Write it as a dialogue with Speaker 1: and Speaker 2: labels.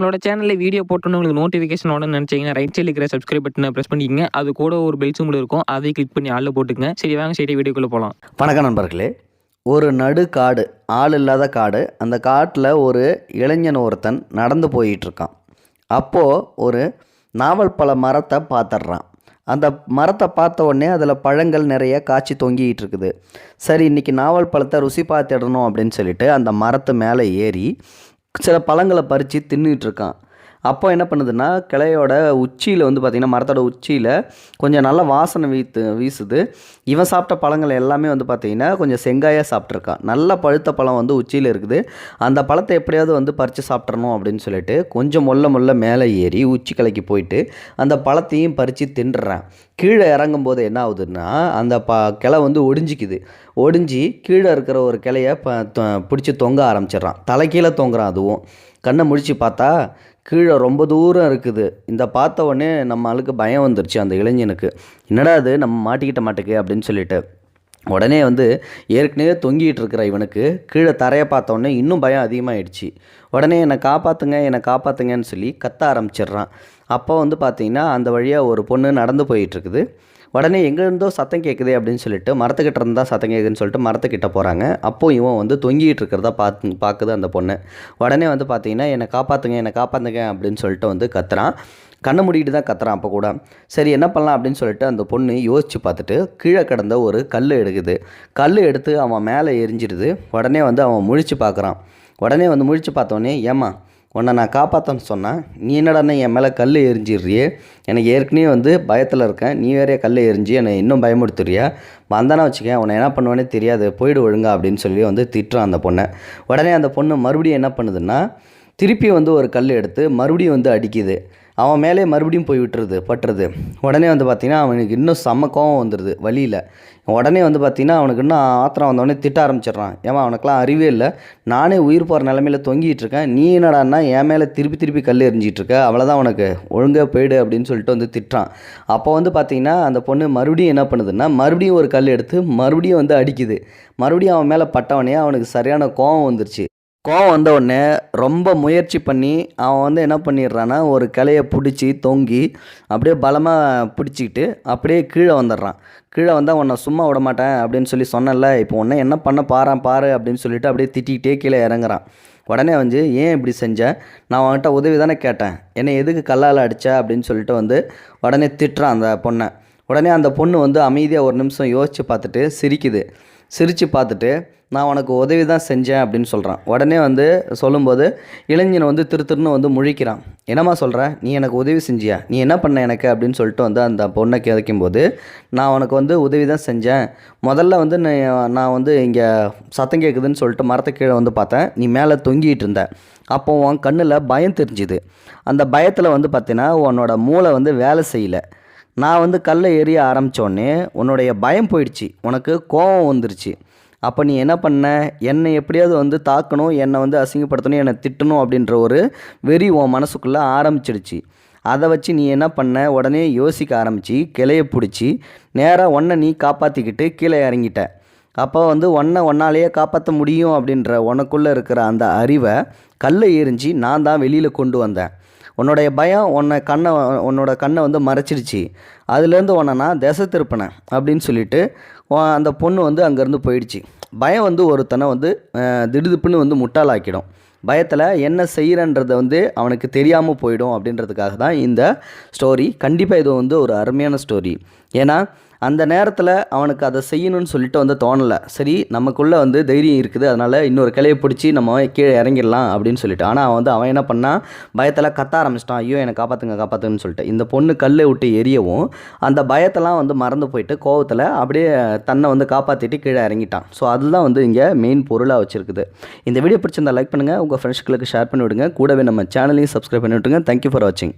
Speaker 1: நம்மளோட சேனலில் வீடியோ போட்டோன்னு உங்களுக்கு நோட்டிஃபிகேஷன் உடனே நினச்சிங்கன்னா ரைட் சைடில் இருக்கிற சப்ஸ்கிரைப் பட்டனை ப்ரெஸ் பண்ணிக்கங்க. அது கூட ஒரு பெல் சிம்பிள் இருக்கும். அதை கிளிக் பண்ணி ஆளில் போட்டுக்கங்க. சரி வாங்க சரி வீடியோக்குள்ளே போகலாம்
Speaker 2: வணக்கம் நண்பர்களே. ஒரு நடு காடு ஆள் இல்லாத காடு அந்த காட்டில் ஒரு இளைஞன் ஒருத்தன் நடந்து போயிட்டுருக்கான். அப்போது ஒரு நாவல் பழ மரத்தை பார்த்துட்றான் அந்த மரத்தை பார்த்த உடனே அதில் பழங்கள் நிறைய காய்ச்சி தொங்கிக்கிட்டு இருக்குது. சரி இன்றைக்கி நாவல் பழத்தை ருசி பார்த்துடணும் அப்படின்னு சொல்லிட்டு அந்த மரத்து மேலே ஏறி சில பழங்களை பறித்து தின்னுட்டு இருக்கான். அப்போ என்ன பண்ணுதுன்னா கிளையோட உச்சியில் வந்து பார்த்திங்கன்னா மரத்தோட உச்சியில் கொஞ்சம் நல்ல வாசனை வீத்து வீசுது. இவன் சாப்பிட்ட பழங்கள் எல்லாமே வந்து பார்த்திங்கன்னா கொஞ்சம் செங்காயாக சாப்பிட்ருக்கான் நல்ல பழுத்த பழம் வந்து உச்சியில் இருக்குது. அந்த பழத்தை எப்படியாவது வந்து பறித்து சாப்பிட்றணும் அப்படின்னு சொல்லிட்டு கொஞ்சம் மொல்ல மொல்ல மேலே ஏறி உச்சி கிளைக்கு போயிட்டு அந்த பழத்தையும் பறித்து தின்றுறான் கீழே இறங்கும்போது என்ன ஆகுதுன்னா அந்த ப கிளை வந்து ஒடிஞ்சிக்குது. ஒடிஞ்சு கீழே இருக்கிற ஒரு கிளையை ப பிடிச்சி தொங்க ஆரம்பிச்சிடுறான். தலைக்கீழே தொங்குறான் அதுவும். கண்ணை முழிச்சு பார்த்தா கீழே ரொம்ப தூரம் இருக்குது. இந்த பார்த்த உடனே நம்ம ஆளுக்கு பயம் வந்துருச்சு அந்த இளைஞனுக்கு. என்னடா அது நம்ம மாட்டிக்கிட்ட மாட்டுக்கு அப்படின்னு சொல்லிட்டு. உடனே வந்து ஏற்கனவே தொங்கிட்டு இருக்கிற இவனுக்கு கீழே தரையை பார்த்த உடனே இன்னும் பயம் அதிகமாகிடுச்சு உடனே என்னை காப்பாற்றுங்க என்னை காப்பாற்றுங்கன்னு சொல்லி கத்த ஆரம்பிச்சிடுறான். அப்போ வந்து பார்த்திங்கன்னா அந்த வழியாக ஒரு பொண்ணு நடந்து போயிட்டுருக்குது உடனே எங்கேருந்தோ சத்தம் கேட்குது அப்படின்னு சொல்லிட்டு மரத்துக்கிட்ட இருந்தால் சத்தம் கேட்குதுன்னு சொல்லிட்டு மரத்துக்கிட்ட போகிறாங்க அப்போது இவன் வந்து தொங்கிட்டு இருக்கிறதா பார்த்து பார்க்குது அந்த பொண்ணு. உடனே வந்து பார்த்தீங்கன்னா என்னை காப்பாற்றுங்க என்னை காப்பாற்றுங்க அப்படின்னு சொல்லிட்டு வந்து கத்துறான். கண்ணை மூடிட்டு தான் கத்துறான் அப்போ கூட. சரி என்ன பண்ணலாம் அப்படின்னு சொல்லிட்டு அந்த பொண்ணு யோசித்து பார்த்துட்டு கீழே கிடந்த ஒரு கல் எடுக்குது. கல் எடுத்து அவன் மேலே எரிஞ்சிடுது. உடனே வந்து அவன் முழிச்சு பார்க்குறான் உடனே வந்து முழிச்சு பார்த்தோன்னே ஏம்மா உன்னை நான் காப்பாற்றன்னு சொன்னேன் நீ என்னடாண்ணே என் மேலே கல் எரிஞ்சிடுறியே? எனக்கு ஏற்கனவே வந்து பயத்தில் இருக்கேன். நீ வேறே கல் எரிஞ்சு என்னை இன்னும் பயமுடுத்துறியா வந்தானே வச்சுக்கேன் உன்னை என்ன பண்ணுவேனே தெரியாது. போயிடு ஒழுங்கா அப்படின்னு சொல்லி வந்து திட்டுறான் அந்த பொண்ணை. உடனே அந்த பொண்ணு மறுபடியும் என்ன பண்ணுதுன்னா திருப்பி வந்து ஒரு கல் எடுத்து மறுபடியும் வந்து அடிக்குது. அவன் மேலே மறுபடியும் போய் விட்டுருது பட்டுறது. உடனே வந்து பார்த்திங்கன்னா அவனுக்கு இன்னும் செம்ம கோவம் வந்துடுது வழியில். உடனே வந்து பார்த்திங்கன்னா அவனுக்கு இன்னும் ஆத்திரம் வந்தவொடனே திட்ட ஆரம்பிச்சிடுறான். ஏமா அவனுக்குலாம் அறிவே இல்லை. நானே உயிர் போகிற நிலமையில தொங்கிட்டு இருக்கேன். நீ என்னடான்னா என் மேலே திருப்பி திருப்பி கல் எரிஞ்சிட்டு இருக்க. அவ்வளோதான் உனக்கு. ஒழுங்காக போயிடு அப்படின்னு சொல்லிட்டு வந்து திட்டுறான். அப்போ வந்து பார்த்திங்கன்னா அந்த பொண்ணு மறுபடியும் என்ன பண்ணுதுன்னா மறுபடியும் ஒரு கல் எடுத்து மறுபடியும் வந்து அடிக்குது. மறுபடியும் அவன் மேலே பட்டவனே அவனுக்கு சரியான கோவம் வந்துருச்சு. கோவம் வந்த உடனே ரொம்ப முயற்சி பண்ணி அவன் வந்து என்ன பண்ணிடுறான்னா ஒரு கிளையை பிடிச்சி தொங்கி அப்படியே பலமாக பிடிச்சிக்கிட்டு அப்படியே கீழே வந்துடுறான். கீழே வந்தால் உன்னை சும்மா விட மாட்டேன் அப்படின்னு சொல்லி சொன்னேன்ல இப்போ உன்னை என்ன பண்ண பாறான் பாரு அப்படின்னு சொல்லிட்டு அப்படியே திட்டிக்கிட்டே கீழே இறங்குறான். உடனே வந்து ஏன் இப்படி செஞ்சேன் நான் அவன்கிட்ட உதவி தானே கேட்டேன். என்னை எதுக்கு கல்லால் அடித்த அப்படின்னு சொல்லிட்டு வந்து உடனே திட்டுறான் அந்த பொண்ணை. உடனே அந்த பொண்ணு வந்து அமைதியாக ஒரு நிமிஷம் யோசித்து பார்த்துட்டு சிரிக்குது. சிரித்து பார்த்துட்டு நான் உனக்கு உதவி தான் செஞ்சேன் அப்படின்னு சொல்கிறான் உடனே வந்து சொல்லும்போது இளைஞன் வந்து திரு திருன்னு வந்து முழிக்கிறான். என்னம்மா சொல்கிற நீ எனக்கு உதவி செஞ்சியா? நீ என்ன பண்ண எனக்கு? அப்படின்னு சொல்லிட்டு வந்து அந்த பொண்ணை கேட்கும்போது நான் உனக்கு வந்து உதவி தான் செஞ்சேன். முதல்ல வந்து நான் நான் வந்து இங்கே சத்தம் கேட்குதுன்னு சொல்லிட்டு மரத்தை கீழே வந்து பார்த்தேன். நீ மேலே தொங்கிட்டு இருந்த. அப்போ உன் கண்ணில் பயம் தெரிஞ்சுது. அந்த பயத்தில் வந்து பார்த்தீங்கன்னா உன்னோட மூளை வந்து வேலை செய்யலை. நான் வந்து கல்லை எறிய ஆரம்பித்தோடனே உன்னுடைய பயம் போயிடுச்சு. உனக்கு கோபம் வந்துருச்சு. அப்போ நீ என்ன பண்ண? என்னை எப்படியாவது வந்து தாக்கணும் என்னை வந்து அசிங்கப்படுத்தணும் என்னை திட்டணும் அப்படின்ற ஒரு வெறி உன் மனசுக்குள்ளே ஆரம்பிச்சிடுச்சு. அதை வச்சு நீ என்ன பண்ண? உடனே யோசிக்க ஆரம்பித்து கிளைய பிடிச்சி நேராக ஒன்றை நீ காப்பாற்றிக்கிட்டு கீழே இறங்கிட்ட. அப்போ வந்து ஒன்றை ஒன்னாலேயே காப்பாற்ற முடியும் அப்படின்ற உனக்குள்ளே இருக்கிற அந்த அறிவை கல்லை எரிஞ்சு நான் தான் வெளியில் கொண்டு வந்தேன். உன்னுடைய பயம் உன்னை கண்ணை உன்னோட கண்ணை வந்து மறைச்சிடுச்சு. அதுலேருந்து உன்னை நான் திசை திருப்பினேன் அப்படின்னு சொல்லிட்டு அந்த பொண்ணு வந்து அங்கேருந்து போயிடுச்சு. பயம் வந்து ஒருத்தனை வந்து திடுதுப்புன்னு வந்து முட்டாளாக்கிடும். பயத்தில் என்ன செய்கிறன்றதை வந்து அவனுக்கு தெரியாமல் போயிடும் அப்படின்றதுக்காக தான் இந்த ஸ்டோரி கண்டிப்பாக இது வந்து ஒரு அருமையான ஸ்டோரி ஏன்னா அந்த நேரத்தில் அவனுக்கு அதை செய்யணும்னு சொல்லிட்டு வந்து தோணலை. சரி நமக்குள்ளே வந்து தைரியம் இருக்குது. அதனால் இன்னொரு கிளையை பிடிச்சி நம்ம கீழே இறங்கிடலாம் அப்படின்னு சொல்லிட்டு. ஆனால் அவன் வந்து அவன் என்ன பண்ணான் பயத்தில் கத்த ஆரம்பிச்சிட்டான். ஐயோ என்னை காப்பாற்றுங்க காப்பாற்றுங்கன்னு சொல்லிட்டு. இந்த பொண்ணு கல்லை விட்டு எரியவும் அந்த பயத்தெல்லாம் வந்து மறந்து போயிட்டு கோவத்தில் அப்படியே தன்னை வந்து காப்பாற்றிட்டு கீழே இறங்கிட்டான். ஸோ அதுதான் வந்து இங்கே மெயின் பொருளாக வச்சுருக்குது. இந்த வீடியோ பிடிச்சிருந்தா லைக் பண்ணுங்கள் உங்கள் ஃப்ரெண்ட்ஸ்களுக்கு ஷேர் பண்ணி விடுங்க கூடவே நம்ம சேனலையும் சப்ஸ்கிரைப் பண்ணி விட்டுங்க தேங்க்யூ ஃபார் வாட்சிங்